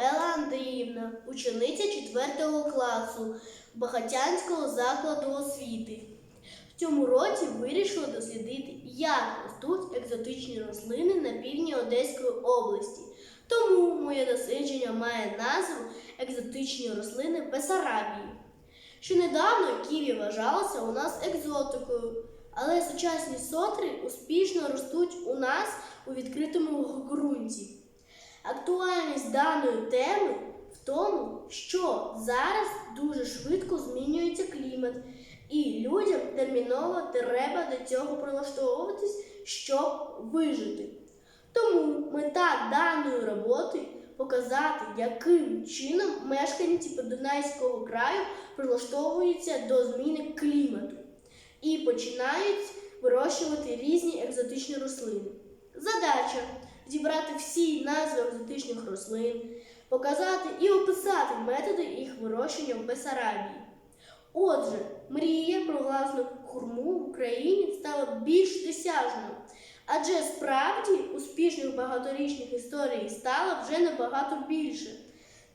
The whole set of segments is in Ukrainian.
Елла Андріївна, учениця 4 класу Багатянського закладу освіти. В цьому році вирішила дослідити, як ростуть екзотичні рослини на півдні Одеської області. Тому моє дослідження має назву Екзотичні рослини Бесарабії. Що недавно ківі вважалося у нас екзотикою, але сучасні сотри успішно ростуть у нас у відкритому ґрунті. Актуальність даної теми в тому, що зараз дуже швидко змінюється клімат, і людям терміново треба до цього прилаштовуватись, щоб вижити. Тому мета даної роботи показати, яким чином мешканці Подунайського краю прилаштовуються до зміни клімату і починають вирощувати різні екзотичні рослини. Задача зібрати всі назви екзотичних рослин, показати і описати методи їх вирощення в Бесарабії. Отже, мрія про власну хурму в Україні стала більш досяжною, адже справді успішних багаторічних історій стало вже набагато більше.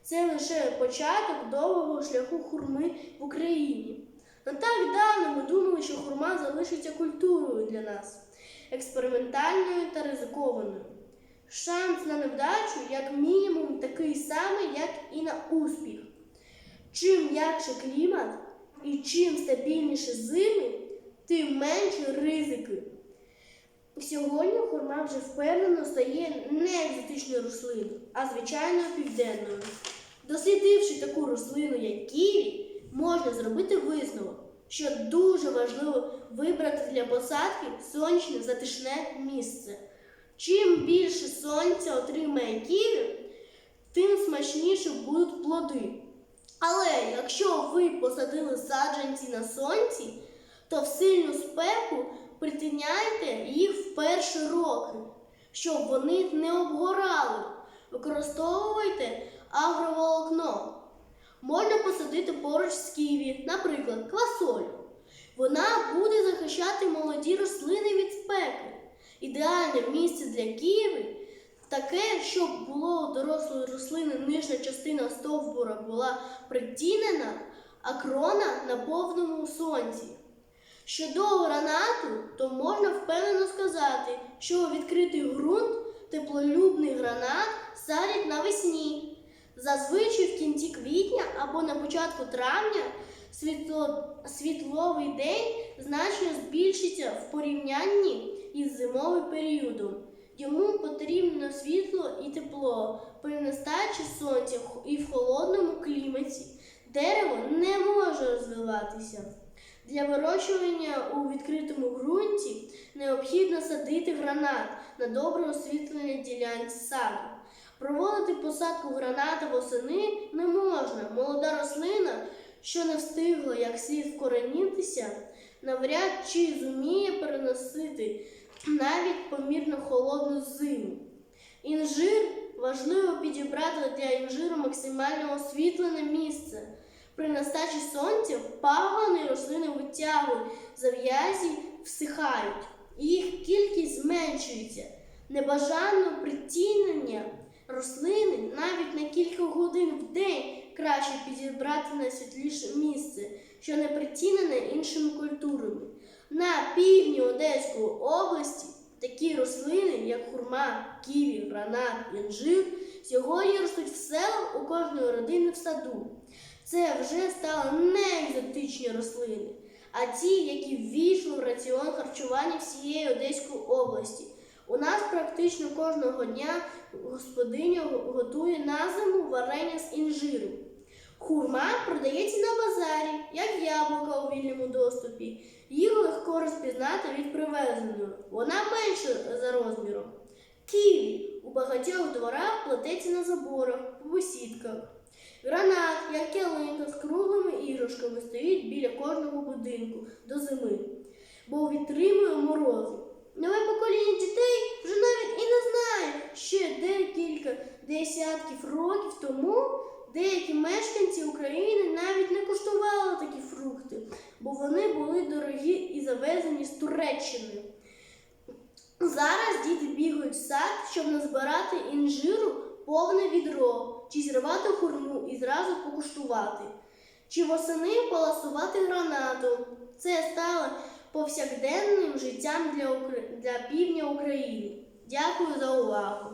Це лише початок довгого шляху хурми в Україні. Не так давно ми думали, що хурма залишиться культурою для нас, експериментальною та ризикованою. Шанс на невдачу, як мінімум, такий самий, як і на успіх. Чим м'якше клімат і чим стабільніше зими, тим менше ризики. Сьогодні хурма вже впевнено стає не екзотичною рослиною, а звичайною південною. Дослідивши таку рослину, як ківі, можна зробити висновок, що дуже важливо вибрати для посадки сонячне затишне місце. Чим більше сонця отримає ківі, тим смачніше будуть плоди. Але якщо ви посадили саджанці на сонці, то в сильну спеку притиняйте їх в перші роки, щоб вони не обгорали. Використовуйте агроволокно. Можна посадити поруч з ківі, наприклад, квасолю. Вона буде захищати молоді рослини від спеки. Ідеальне місце для ківи таке, щоб було у дорослої рослини нижня частина стовбура була притінена, а крона на повному сонці. Щодо гранату, то можна впевнено сказати, що відкритий ґрунт теплолюбний гранат садять навесні. Зазвичай в кінці квітня або на початку травня світло, світловий день значно збільшиться в порівнянні із зимовим періодом. Йому потрібно світло і тепло при нестачі сонця і в холодному кліматі. Дерево не може розвиватися. Для вирощування у відкритому ґрунті необхідно садити гранат на добре освітленій ділянці саду. Проводити посадку граната восени не можна. Молода рослина, що не встигла як слід вкоренітися, навряд чи зуміє переносити навіть помірно холодну зиму. Інжир важливо підібрати для інжиру максимально освітлене місце. При нестачі сонця пагони рослини витягують, зав'язі всихають, їх кількість зменшується. Небажано притінення рослини навіть на кілька годин в день краще підібрати на світліше місце, що не притінене іншими культурами. На півдні Одеської області такі рослини, як хурма, ківі, гранат, інжир, сьогодні ростуть в селах у кожної родини в саду. Це вже стали не екзотичні рослини, а ті, які ввійшли в раціон харчування всієї Одеської області. У нас практично кожного дня господиня готує на зиму варення з інжиру. Хурма продається на базарі, як яблука у вільному доступі. Їх легко розпізнати від привезеної. Вона менша за розміром. Ківі у багатьох дворах плететься на заборах, по бесідках. Гранат, як ялинка з круглими іграшками, стоїть біля кожного будинку до зими, бо відтримує морози. Нове покоління дітей вже навіть і не знає, ще декілька десятків років тому деякі мешканці України навіть не куштували такі фрукти, бо вони були дорогі і завезені з Туреччини. Зараз діти бігають в сад, щоб назбирати інжиру повне відро, чи зірвати хурму і зразу покуштувати, чи восени поласувати гранату. Це стало повсякденним життям для, Укра- для півдня України. Дякую за увагу.